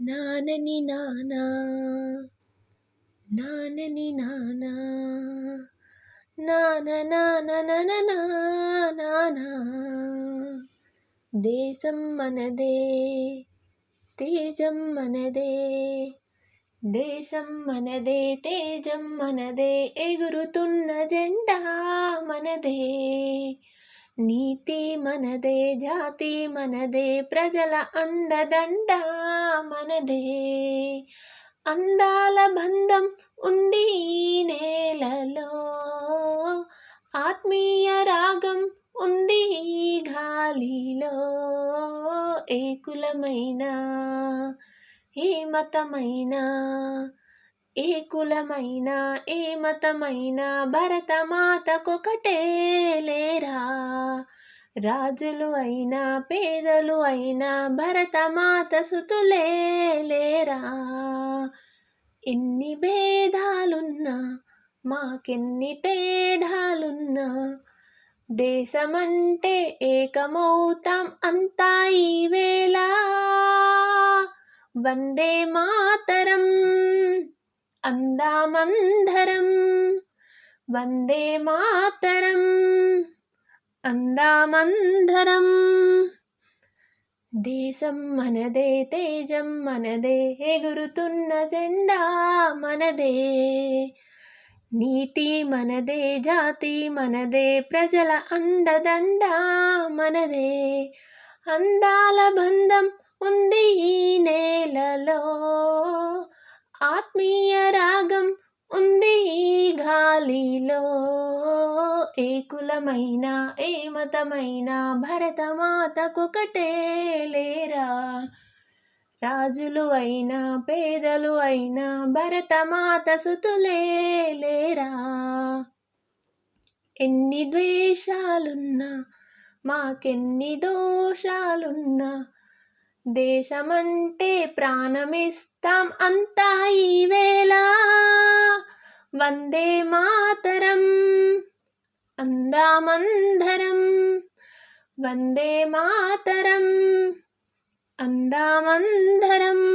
నానని నానా నానని నానా నాన నానా దేశం మనదే తేజం మనదే దేశం మనదే తేజం మనదే ఎగురుతున్న జెండా మనదే. నీతి మనదే జాతి మనదే ప్రజల అండదండ మనదే. అందాల బంధం ఉంది ఈ నేలలో ఆత్మీయ రాగం ఉంది ఈ గాలిలో. ఏ ఏ మతమైనా ఏ కులమైనా ఏ మతమైన భరతమాతకొకటే లేరా? రాజులు అయినా పేదలు అయినా భరతమాత సుతులే లేరా? ఎన్ని భేదాలున్నా మాకెన్ని తేడాలున్నా దేశమంటే ఏకమౌతాం అంతా ఈవేళ. వందే మాతరం. అందామందరం వందే మాతరం. అందామందరం దేశం మనదే తేజం మనదే ఎగురుతున్న జెండా మనదే. నీతి మనదే జాతి మనదే ప్రజల అండదండ మనదే. అందాల బంధం ఉంది ఈ నేలలో. ఆత్మీయ కులమైన ఏ మతమైన భరతమాతకొకటే లేరా? రాజులు అయినా పేదలు అయినా భరతమాత సుతులే లేరా? ఎన్ని ద్వేషాలున్నా మాకెన్ని దోషాలున్నా దేశమంటే ప్రాణమిస్తాం అంతా ఈవేళ వందే మాతరం. अन्दामन्धरं वन्दे मातरम् अन्दामन्धरम्